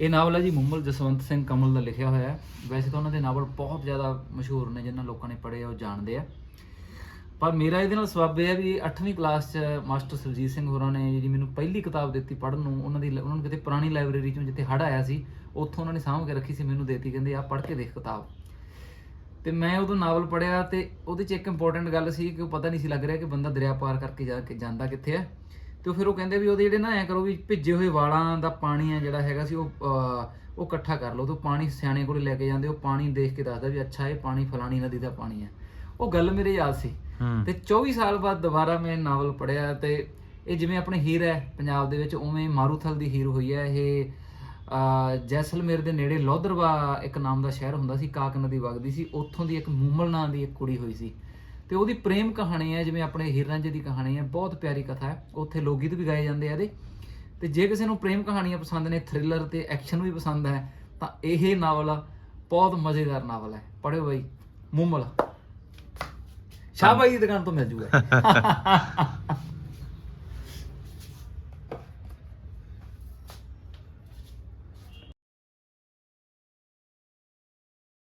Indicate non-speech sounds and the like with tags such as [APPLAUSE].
ਇਹ ਨਾਵਲ ਹੈ ਜੀ ਮੁੰਮਲ ਜਸਵੰਤ ਸਿੰਘ ਕਮਲ ਦਾ ਲਿਖਿਆ ਹੋਇਆ ਹੈ। ਵੈਸੇ ਤਾਂ ਉਹਨਾਂ ਦੇ ਨਾਵਲ ਬਹੁਤ ਜ਼ਿਆਦਾ ਮਸ਼ਹੂਰ ਨੇ, ਜਿਨ੍ਹਾਂ ਲੋਕਾਂ ਨੇ ਪੜ੍ਹੇ ਆ, ਉਹ ਜਾਣਦੇ ਆ। ਪਰ ਮੇਰਾ ਇਹਦੇ ਨਾਲ ਸਬਬ ਇਹ ਹੈ ਵੀ 8ਵੀਂ ਕਲਾਸ 'ਚ ਮਾਸਟਰ ਸੁਰਜੀਤ ਸਿੰਘ ਹੋਰਾਂ ਨੇ ਜਿਹੜੀ ਮੈਨੂੰ ਪਹਿਲੀ ਕਿਤਾਬ ਦਿੱਤੀ ਪੜ੍ਹਨ ਨੂੰ, ਉਹਨਾਂ ਦੀ ਉਹਨਾਂ ਨੂੰ ਕਿਤੇ ਪੁਰਾਣੀ ਲਾਇਬ੍ਰੇਰੀ 'ਚੋਂ ਜਿੱਥੇ ਹੜ ਆਇਆ ਸੀ, ਉੱਥੋਂ ਉਹਨਾਂ ਨੇ ਸਾਂਭ ਕੇ ਰੱਖੀ ਸੀ, ਮੈਨੂੰ ਦੇਤੀ, ਕਹਿੰਦੇ ਆ ਪੜ੍ਹ ਕੇ ਦੇਖ ਕਿਤਾਬ। ਤੇ ਮੈਂ ਉਦੋਂ ਨਾਵਲ ਪੜਿਆ ਤੇ ਉਹਦੇ 'ਚ ਇੱਕ ਇੰਪੋਰਟੈਂਟ ਗੱਲ ਸੀ ਕਿ ਉਹ ਪਤਾ ਨਹੀਂ ਸੀ ਲੱਗ ਰਿਹਾ ਕਿ ਬੰਦਾ ਦਰਿਆ ਪਾਰ ਕਰਕੇ ਜਾ ਕੇ ਜਾਂਦਾ ਕਿੱਥੇ ਹੈ ਤੇ ਫਿਰ ਉਹ ਕਹਿੰਦੇ ਵੀ ਉਹਦੇ ਜਿਹੜੇ ਨਾ ਐ ਕਰੋ ਵੀ ਭਿੱਜੇ ਹੋਏ ਵਾਲਾਂ ਦਾ ਪਾਣੀ ਆ ਜਿਹੜਾ ਹੈਗਾ ਸੀ ਉਹ ਉਹ ਇਕੱਠਾ ਕਰ ਲਓ ਤੇ ਪਾਣੀ ਸਿਆਣੇ ਕੋਲੇ ਲੈ ਕੇ ਜਾਂਦੇ ਉਹ ਪਾਣੀ ਦੇਖ ਕੇ ਦੱਸਦਾ ਵੀ ਅੱਛਾ ਇਹ ਪਾਣੀ ਫਲਾਣੀ ਨਦੀ ਦਾ ਪਾਣੀ ਹੈ ਉਹ ਗੱਲ ਮੇਰੇ ਯਾਦ ਸੀ। ਤੇ 24 ਸਾਲ ਬਾਅਦ ਦੁਬਾਰਾ ਮੈਂ ਨਾਵਲ ਪੜਿਆ ਤੇ ਇਹ ਜਿਵੇਂ ਆਪਣੇ ਹੀਰ ਹੈ ਪੰਜਾਬ ਦੇ ਵਿੱਚ ਉਵੇਂ ਮਾਰੂਥਲ ਦੀ ਹੀਰ ਹੋਈ ਹੈ। ਇਹ ਜੈਸਲਮੇਰ ਦੇ ਨੇੜੇ ਲੋਧਰਵਾ ਇੱਕ ਨਾਮ ਦਾ ਸ਼ਹਿਰ ਹੁੰਦਾ ਸੀ ਕਾਕ ਨਦੀ ਵਗਦੀ ਸੀ ਉੱਥੋਂ ਦੀ ਇੱਕ ਮੂਮਲ ਨਾਂ ਦੀ ਇੱਕ ਕੁੜੀ ਹੋਈ ਸੀ। ਤੇ ਉਹਦੀ ਪ੍ਰੇਮ ਕਹਾਣੀ ਹੈ, ਜਿਵੇਂ ਆਪਣੇ ਹੀਰ ਰਾਂਝੇ ਦੀ ਕਹਾਣੀ ਹੈ, ਬਹੁਤ ਪਿਆਰੀ ਕਥਾ ਹੈ। ਉੱਥੇ ਲੋਕ ਗੀਤ ਵੀ ਗਾਏ ਜਾਂਦੇ ਆ ਇਹਦੇ। ਤੇ ਜੇ ਕਿਸੇ ਨੂੰ ਪ੍ਰੇਮ ਕਹਾਣੀਆਂ ਪਸੰਦ ਨੇ, ਥ੍ਰਿਲਰ ਤੇ ਐਕਸ਼ਨ ਵੀ ਪਸੰਦ ਹੈ, ਤਾਂ ਇਹ ਨਾਵਲ ਬਹੁਤ ਮਜ਼ੇਦਾਰ ਨਾਵਲ ਹੈ। ਪੜ੍ਹਿਓ ਬਾਈ ਮੂਮਲ ਸ਼ਾਹ ਬਾਈ ਦੀ ਦੁਕਾਨ ਤੋਂ ਮਿਲ ਜੂਗਾ। [LAUGHS]